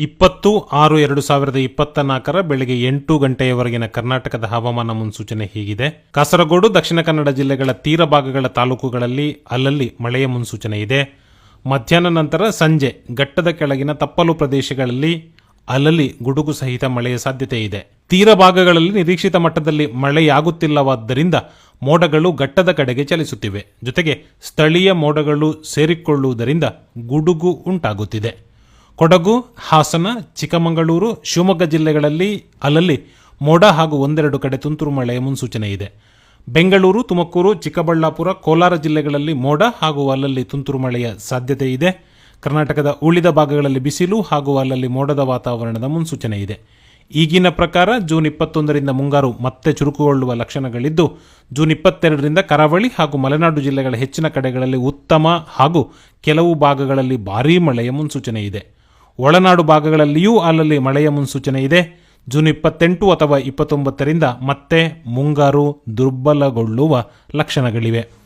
ಇಪ್ಪತ್ತು ಆರು ಎರಡು ಸಾವಿರದ ಇಪ್ಪತ್ತ ನಾಲ್ಕರ ಬೆಳಗ್ಗೆ ಎಂಟು ಗಂಟೆಯವರೆಗಿನ ಕರ್ನಾಟಕದ ಹವಾಮಾನ ಮುನ್ಸೂಚನೆ ಹೀಗಿದೆ. ಕಾಸರಗೋಡು, ದಕ್ಷಿಣ ಕನ್ನಡ ಜಿಲ್ಲೆಗಳ ತೀರ ಭಾಗಗಳ ತಾಲೂಕುಗಳಲ್ಲಿ ಅಲ್ಲಲ್ಲಿ ಮಳೆಯ ಮುನ್ಸೂಚನೆ ಇದೆ. ಮಧ್ಯಾಹ್ನ ನಂತರ ಸಂಜೆ ಘಟ್ಟದ ಕೆಳಗಿನ ತಪ್ಪಲು ಪ್ರದೇಶಗಳಲ್ಲಿ ಅಲ್ಲಲ್ಲಿ ಗುಡುಗು ಸಹಿತ ಮಳೆಯ ಸಾಧ್ಯತೆ ಇದೆ. ತೀರ ಭಾಗಗಳಲ್ಲಿ ನಿರೀಕ್ಷಿತ ಮಟ್ಟದಲ್ಲಿ ಮಳೆಯಾಗುತ್ತಿಲ್ಲವಾದ್ದರಿಂದ ಮೋಡಗಳು ಘಟ್ಟದ ಕಡೆಗೆ ಚಲಿಸುತ್ತಿವೆ. ಜೊತೆಗೆ ಸ್ಥಳೀಯ ಮೋಡಗಳು ಸೇರಿಕೊಳ್ಳುವುದರಿಂದ ಗುಡುಗು ಉಂಟಾಗುತ್ತಿದೆ. ಕೊಡಗು, ಹಾಸನ, ಚಿಕ್ಕಮಗಳೂರು, ಶಿವಮೊಗ್ಗ ಜಿಲ್ಲೆಗಳಲ್ಲಿ ಅಲ್ಲಲ್ಲಿ ಮೋಡ ಹಾಗೂ ಒಂದೆರಡು ಕಡೆ ತುಂತುರು ಮಳೆಯ ಮುನ್ಸೂಚನೆ ಇದೆ. ಬೆಂಗಳೂರು, ತುಮಕೂರು, ಚಿಕ್ಕಬಳ್ಳಾಪುರ, ಕೋಲಾರ ಜಿಲ್ಲೆಗಳಲ್ಲಿ ಮೋಡ ಹಾಗೂ ಅಲ್ಲಲ್ಲಿ ತುಂತುರು ಮಳೆಯ ಸಾಧ್ಯತೆ ಇದೆ. ಕರ್ನಾಟಕದ ಉಳಿದ ಭಾಗಗಳಲ್ಲಿ ಬಿಸಿಲು ಹಾಗೂ ಅಲ್ಲಲ್ಲಿ ಮೋಡದ ವಾತಾವರಣದ ಮುನ್ಸೂಚನೆ ಇದೆ. ಈಗಿನ ಪ್ರಕಾರ ಜೂನ್ ಇಪ್ಪತ್ತೊಂದರಿಂದ ಮುಂಗಾರು ಮತ್ತೆ ಚುರುಕುಗೊಳ್ಳುವ ಲಕ್ಷಣಗಳಿದ್ದು, ಜೂನ್ ಇಪ್ಪತ್ತೆರಡರಿಂದ ಕರಾವಳಿ ಹಾಗೂ ಮಲೆನಾಡು ಜಿಲ್ಲೆಗಳ ಹೆಚ್ಚಿನ ಕಡೆಗಳಲ್ಲಿ ಉತ್ತಮ ಹಾಗೂ ಕೆಲವು ಭಾಗಗಳಲ್ಲಿ ಭಾರೀ ಮಳೆಯ ಮುನ್ಸೂಚನೆ ಇದೆ. ಒಳನಾಡು ಭಾಗಗಳಲ್ಲಿಯೂ ಅಲ್ಲಲ್ಲಿ ಮಳೆಯ ಮುನ್ಸೂಚನೆ ಇದೆ. ಜೂನ್ ಇಪ್ಪತ್ತೆಂಟು ಅಥವಾ ಇಪ್ಪತ್ತೊಂಬತ್ತರಿಂದ ಮತ್ತೆ ಮುಂಗಾರು ದುರ್ಬಲಗೊಳ್ಳುವ ಲಕ್ಷಣಗಳಿವೆ.